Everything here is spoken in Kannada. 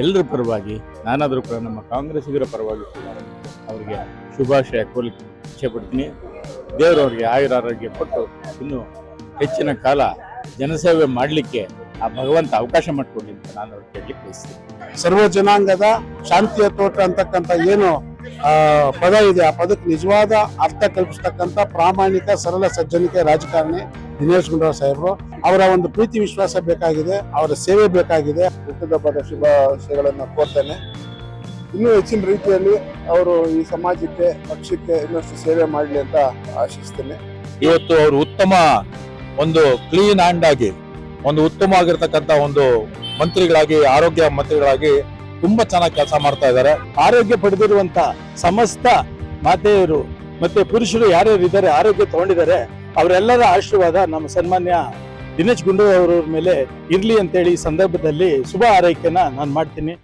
ಎಲ್ಲರ ಪರವಾಗಿ, ನಾನಾದರೂ ಕೂಡ ನಮ್ಮ ಕಾಂಗ್ರೆಸ್ಸಿಗರ ಪರವಾಗಿ ಅವರಿಗೆ ಶುಭಾಶಯ ಕೋರ್ಲಿಕ್ಕೆ ಇಚ್ಛೆಪಡ್ತೀನಿ ಪಡ್ತೀನಿ. ಅವರಿಗೆ ಆಯುರ ಆರೋಗ್ಯ ಕೊಟ್ಟು ಇನ್ನೂ ಹೆಚ್ಚಿನ ಕಾಲ ಜನಸೇವೆ ಮಾಡಲಿಕ್ಕೆ ಆ ಭಗವಂತ ಅವಕಾಶ ಮಾಡಿಕೊಡ್ಲಿ ಅಂತ ನಾನು ಅವ್ರಿಗೆ ಕೇಳಲಿಕ್ಕೆ ಬಯಸ್ತೀನಿ. ಸರ್ವ ಜನಾಂಗದ ಶಾಂತಿಯ ತೋಟ ಅಂತಕ್ಕಂಥ ಏನು ಪದ ಇದೆ. ಆ ಪದಕ್ಕೆ ನಿಜವಾದ ಅರ್ಥ ಕಲ್ಪಿಸ್ತಕ್ಕಂಥ ಪ್ರಾಮಾಣಿಕ, ಸರಳ, ಸಜ್ಜನಿಕೆ ರಾಜಕಾರಣಿ ದಿನೇಶ್ ಗುಂಡೂರಾವ್ ಸಾಹೇಬರು. ಅವರ ಒಂದು ಪ್ರೀತಿ, ವಿಶ್ವಾಸ ಬೇಕಾಗಿದೆ. ಅವರ ಸೇವೆ ಬೇಕಾಗಿದೆ. ಹುಟ್ಟಿದಬ್ಬದ ಶುಭಾಶಯಗಳನ್ನು ಕೋರ್ತೇನೆ. ಇನ್ನೂ ಹೆಚ್ಚಿನ ರೀತಿಯಲ್ಲಿ ಅವರು ಈ ಸಮಾಜಕ್ಕೆ, ಪಕ್ಷಕ್ಕೆ ಇನ್ನಷ್ಟು ಸೇವೆ ಮಾಡಲಿ ಅಂತ ಆಶಿಸ್ತೇನೆ. ಇವತ್ತು ಅವರು ಉತ್ತಮ ಒಂದು ಕ್ಲೀನ್ ಹ್ಯಾಂಡ್ ಆಗಿ, ಒಂದು ಉತ್ತಮವಾಗಿರ್ತಕ್ಕಂಥ ಒಂದು ಮಂತ್ರಿಗಳಾಗಿ, ಆರೋಗ್ಯ ಮಂತ್ರಿಗಳಾಗಿ ತುಂಬಾ ಚೆನ್ನಾಗಿ ಕೆಲಸ ಮಾಡ್ತಾ ಇದ್ದಾರೆ ಆರೋಗ್ಯ ಪಡೆದಿರುವಂತ ಸಮಸ್ತ ಮಾತೆಯರು ಮತ್ತೆ ಪುರುಷರು ಯಾರ್ಯಾರು ಇದ್ದಾರೆ, ಆರೋಗ್ಯ ತಗೊಂಡಿದ್ದಾರೆ, ಅವರೆಲ್ಲರ ಆಶೀರ್ವಾದ ನಮ್ಮ ಸನ್ಮಾನ್ಯ ದಿನೇಶ್ ಗುಂಡೂರಾವ್ ಅವರ ಮೇಲೆ ಇರ್ಲಿ ಅಂತೇಳಿ ಈ ಸಂದರ್ಭದಲ್ಲಿ ಶುಭ ಆರೈಕೆನ ನಾನು ಮಾಡ್ತೀನಿ.